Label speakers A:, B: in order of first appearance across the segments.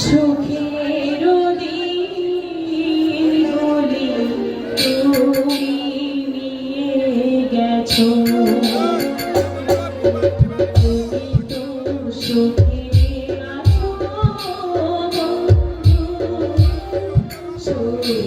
A: সুখের দিনগুলি তুমি নিয়ে গেছো। তুমি তো সুখী আছো বন্ধু। সুখী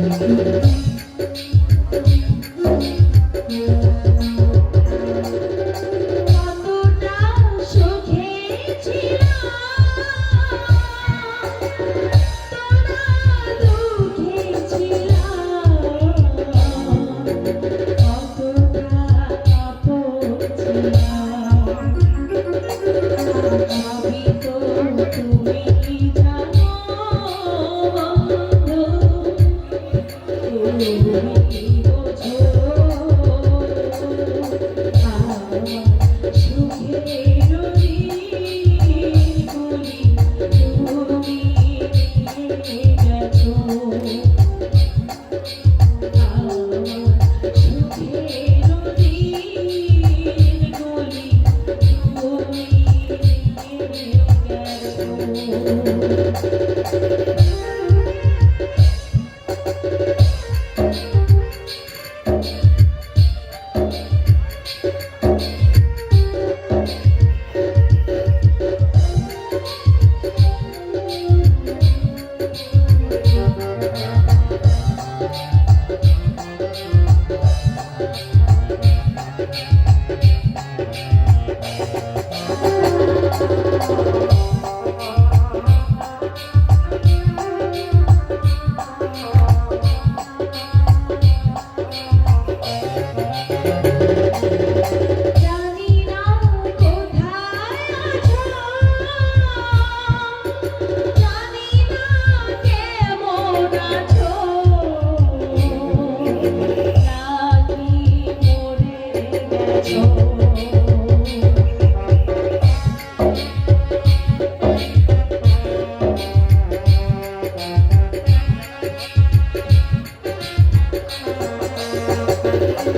A: Thank you. you.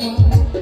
A: one.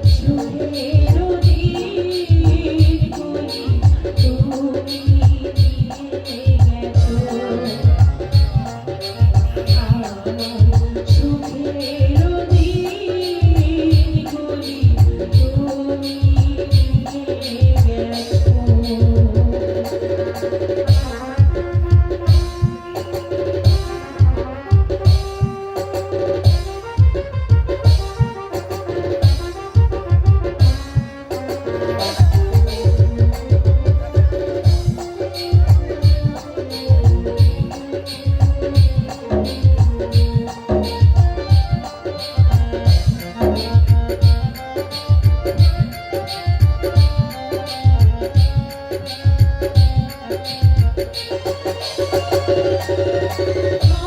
A: Thank you.